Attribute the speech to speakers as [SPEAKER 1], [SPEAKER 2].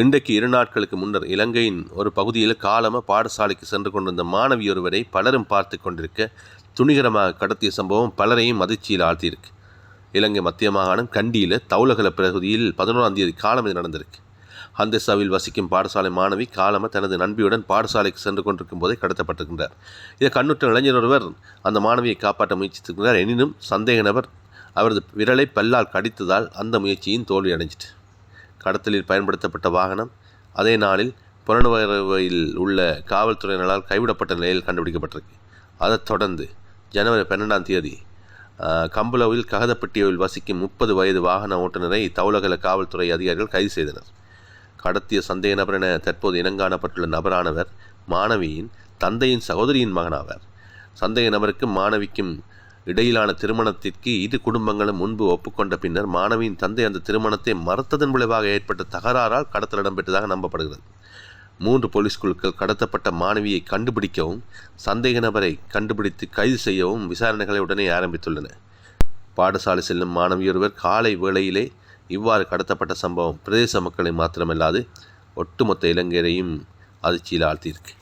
[SPEAKER 1] இன்றைக்கு இரு நாட்களுக்கு முன்னர் இலங்கையின் ஒரு பகுதியில் காலம பாடசாலைக்கு சென்று கொண்டிருந்த மாணவி ஒருவரை பலரும் பார்த்து கொண்டிருக்க துணிகரமாக கடத்திய சம்பவம் பலரையும் அதிர்ச்சியில் ஆழ்த்தியிருக்கு. இலங்கை மத்திய மாகாணம் கண்டியில் தௌலகல பகுதியில் பதினோராம் தேதி காலம் இது நடந்திருக்கு. ஹந்தேசாவில் வசிக்கும் பாடசாலை மாணவி காலம தனது நண்பியுடன் பாடசாலைக்கு சென்று கொண்டிருக்கும் போதே கடத்தப்பட்டிருக்கின்றார். இதை கண்ணுற்ற இளைஞர் ஒருவர் அந்த மாணவியை காப்பாற்ற முயற்சித்திருக்கிறார். எனினும் சந்தேக நபர் அவரது விரலை பல்லால் கடித்ததால் அந்த முயற்சியின் தோல்வி அடைஞ்சிட்டு. கடத்தலில் பயன்படுத்தப்பட்ட வாகனம். அதே நாளில் புலனுணர்வையில் உள்ள காவல்துறையினரால் கைவிடப்பட்ட நிலையில் கண்டுபிடிக்கப்பட்டிருக்கு. அதைத் தொடர்ந்து ஜனவரி பன்னெண்டாம் தேதி கம்பளவில் ககதப்பட்டியவில் வசிக்கும் முப்பது வயது வாகன ஓட்டுநரை தவுலகல காவல்துறை அதிகாரிகள் கைது செய்தனர். கடத்திய சந்தேக நபர் என தற்போது இனங்காணப்பட்டுள்ள நபரானவர் மாணவியின் தந்தையின் சகோதரியின் மகனாவார். சந்தேக நபருக்கும் மாணவிக்கும் இடையிலான திருமணத்திற்கு இரு குடும்பங்களும் முன்பு ஒப்புக்கொண்ட பின்னர் மாணவியின் தந்தை அந்த திருமணத்தை மறுத்ததன் விளைவாக ஏற்பட்ட தகராறால் கடத்தல் இடம்பெற்றதாக நம்பப்படுகிறது. மூன்று போலீஸ் குழுக்கள் கடத்தப்பட்ட மாணவியை கண்டுபிடிக்கவும் சந்தேக நபரை கண்டுபிடித்து கைது செய்யவும் விசாரணைகளை உடனே ஆரம்பித்துள்ளன. பாடசாலை செல்லும் மாணவியொருவர் காலை வேளையிலே இவ்வாறு கடத்தப்பட்ட சம்பவம் பிரதேச மக்களை மாத்திரமல்லாது ஒட்டுமொத்த இலங்கையரையும் அதிர்ச்சியில் ஆழ்த்தியிருக்கு.